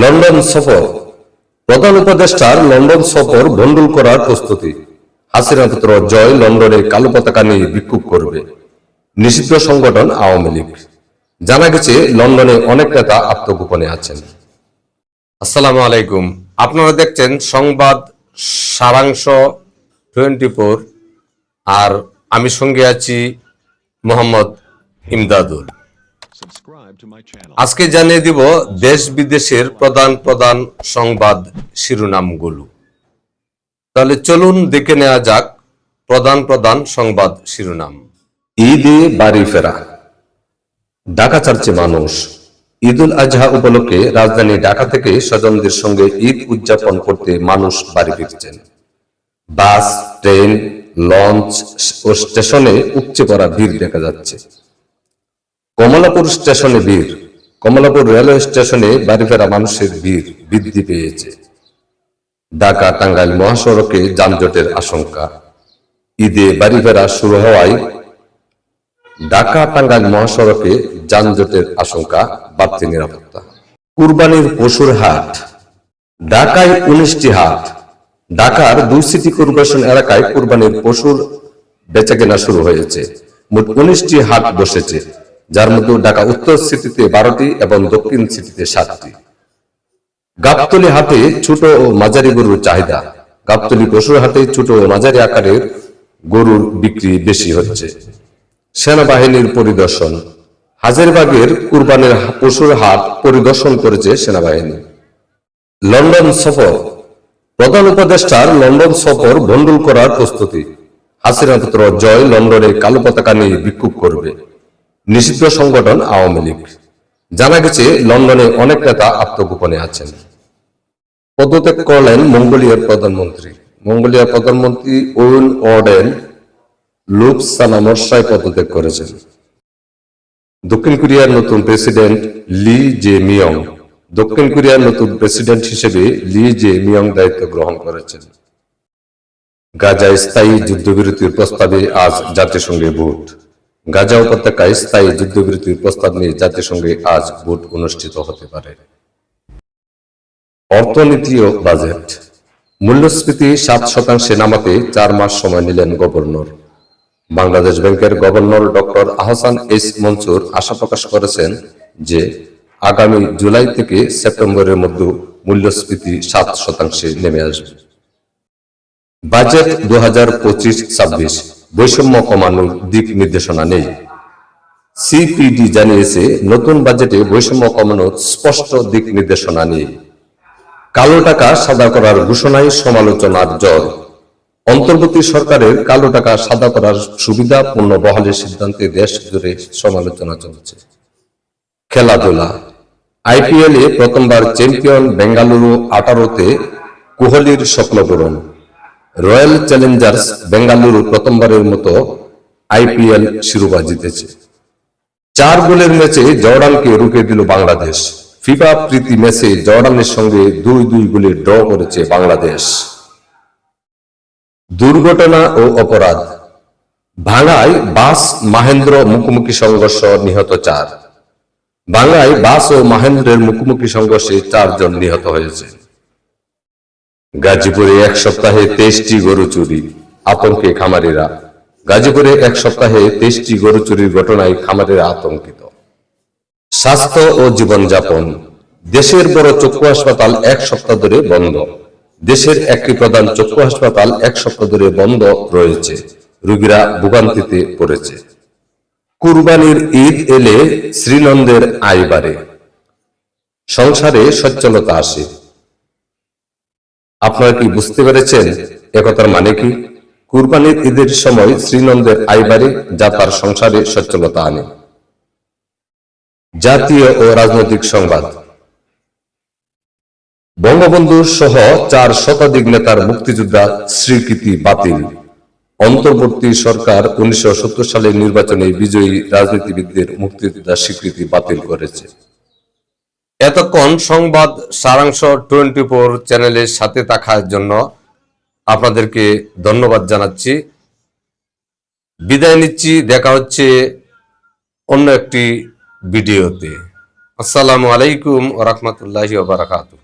London সফর। প্রধান উপদেষ্টার লন্ডন সফর ভণ্ডুল করার প্রস্তুতি। হাসিনা পুত্র জয় লন্ডনে কালো পতাকা নিয়ে বিক্ষোভ করবে। নিষিদ্ধ সংগঠন আওয়ামী লীগ। জানা গেছে, লন্ডনে অনেক নেতা আত্মগোপনে আছেন। আসসালামু আলাইকুম। আপনারা দেখছেন সংবাদ সারাংশ টোয়েন্টি ফোর আর আমি সঙ্গে আছি মোহাম্মদ ইমদাদুল। আজকে জানিয়ে দিব দেশ বিদেশের প্রধান প্রধান সংবাদ শিরোনামগুলো। তাহলে চলুন দেখে নেওয়া যাক প্রধান প্রধান সংবাদ শিরোনাম। ঈদে বাড়ি ফেরা। ঢাকা ছাড়ছে মানুষ। ঈদুল আজহা উপলক্ষে রাজধানী ঢাকা থেকে স্বজনদের সঙ্গে ঈদ উদযাপন করতে মানুষ বাড়ি ফিরছেন। বাস ট্রেন লঞ্চ ও স্টেশনে উপচে পড়া ভিড় দেখা যাচ্ছে। কমলাপুর স্টেশনে ভিড়। কমলাপুর রেলওয়ে স্টেশনে বাড়ি ফেরা মানুষের ভিড় বৃদ্ধি পেয়েছে। ঢাকা টাঙ্গাইল মহাসড়কে যানজটের আশঙ্কা। ঈদে বাড়ি ফেরা শুরু হওয়ায় ঢাকা টাঙ্গাইল মহাসড়কে যানজটের আশঙ্কা বাড়তি নিরাপত্তা। কুরবানির পশুর হাট। ঢাকায় উনিশটি হাট। ঢাকার দুই সিটি কর্পোরেশন এলাকায় কুরবানির পশুর বেচাকেনা শুরু হয়েছে। মোট উনিশটি হাট বসেছে। যার মধ্যে ঢাকা উত্তর সিটিতে বারোটি এবং দক্ষিণ সিটিতে সাতটি। গাবতলি হাটে ছোট ও মাঝারি গরুর চাহিদা। গাবতলি পশুর হাটে ছোট ও মাঝারি আকারের গরুর বিক্রি বেশি হচ্ছে। সেনাবাহিনীর পরিদর্শন। হাজারবাগের কুরবানের পশুর হাট পরিদর্শন করেছে সেনাবাহিনী। লন্ডন সফর। প্রধান উপদেষ্টার লন্ডন সফর ভণ্ডুল করার প্রস্তুতি। হাসিনা পুত্র জয় লন্ডনে কালো পতাকা নিয়ে বিক্ষোভ করবে। নিষিদ্ধ সংগঠন আওয়ামী লীগ। জানা গেছে, লন্ডনে অনেক নেতা আত্মগোপনে আছেন। পদত্যাগ করলেন মঙ্গোলিয়ার প্রধানমন্ত্রী। মঙ্গোলিয়ার প্রধানমন্ত্রী ওয়েন অর্ডেন লুপ সানামর্সায় পদত্যাগ করেছেন। দক্ষিণ কোরিয়ার নতুন প্রেসিডেন্ট লি জে মিয়ং দক্ষিণ কোরিয়ার নতুন প্রেসিডেন্ট হিসেবে লি জে মিয়ং দায়িত্ব গ্রহণ করেছেন। গাজায় স্থায়ী যুদ্ধবিরতির প্রস্তাবে আজ জাতিসংঘে ভোট। গাজা উপত্যকায় স্থায়ী যুদ্ধবিরতির প্রস্তাব নিয়ে জাতিসংঘে আজ ভোট অনুষ্ঠিত হতে পারে। অর্থনীতি ও বাজেট। মূল্যস্ফীতি সাত শতাংশে নামাতে চার মাস সময় নিলেন গভর্নর। বাংলাদেশ ব্যাংকের governor doctor Ahsan S Mansur আশা প্রকাশ করেছেন যে, আগামী জুলাই থেকে সেপ্টেম্বরের মধ্যে মূল্যস্ফীতি সাত শতাংশে নেমে আসবে। বাজেট দু হাজার পঁচিশ ছাব্বিশ বৈষম্য কমানোর দিক নির্দেশনা নেই। সিপিডি জানিয়েছে, নতুন বাজেটে বৈষম্য কমানোর স্পষ্ট দিক নির্দেশনা নেই। কালো টাকা সাদা করার ঘোষণায় সমালোচনার জ্বর। অন্তর্বর্তী সরকারের কালো টাকা সাদা করার সুবিধা পূর্ণ বহালের সিদ্ধান্তে দেশ জুড়ে সমালোচনা চলছে। খেলাধুলা। আইপিএল এ প্রথমবার চ্যাম্পিয়ন বেঙ্গালুরু আঠারোতে কোহলির স্বপ্ন পূরণ রয়্যাল চ্যালেঞ্জার্স বেঙ্গালুরু প্রথমবারের মতো আইপিএল শিরোপা জিতেছে। চার গোলের ম্যাচে জর্ডানকে রুখে দিল বাংলাদেশ। ফিফা প্রীতি ম্যাচে জর্ডানের সঙ্গে দুই দুই গোলে ড্র করেছে বাংলাদেশ। দুর্ঘটনা ও অপরাধ। ভাঙায় বাস মাহেন্দ্র মুখোমুখি সংঘর্ষ নিহত চার। বাংলায় বাস ও মাহেন্দ্রের মুখোমুখি সংঘর্ষে চারজন নিহত হয়েছে। গাজীপুরে এক সপ্তাহে তেইশটি গরু চুরি। আতঙ্কে খামারিরা। গাজীপুরে এক সপ্তাহে তেইশটি গরু চুরির ঘটনায় খামারিরা আতঙ্কিত। স্বাস্থ্য ও জীবনযাপন। দেশের বড় চক্ষু হাসপাতাল এক সপ্তাহ ধরে বন্ধ। দেশের একটি প্রধান চক্ষু হাসপাতাল এক সপ্তাহ ধরে বন্ধ রয়েছে। রোগীরা ভোগান্তিতে পড়েছে। কুরবানির ঈদ এলে শ্রীনন্দের আয় বাড়ে। সংসারে সচ্ছলতা আসে। আপনারা কি বুঝতে পেরেছেন একথার মানে কি? কুরবানির ঈদের সময় শ্রীনন্দের আয় বাড়ে যা তার সংসারে সচ্ছলতা আনে। জাতীয় ও রাজনৈতিক সংবাদ। বঙ্গবন্ধু সহ চার শতাধিক নেতার মুক্তিযোদ্ধা স্বীকৃতি বাতিল। অন্তর্বর্তী সরকার উনিশশো সত্তর সালের নির্বাচনে বিজয়ী রাজনীতিবিদদের মুক্তিযোদ্ধা স্বীকৃতি বাতিল করেছে। এতক্ষণ সংবাদ সারাংশ টোয়েন্টি ফোর চ্যানেলের সাথে থাকার জন্য আপনাদেরকে ধন্যবাদ জানাচ্ছি। বিদায় নিচ্ছি, দেখা হচ্ছে অন্য একটি ভিডিওতে। আসসালামু আলাইকুম ওরহমতুল্লাহি ওবরাকাতুহ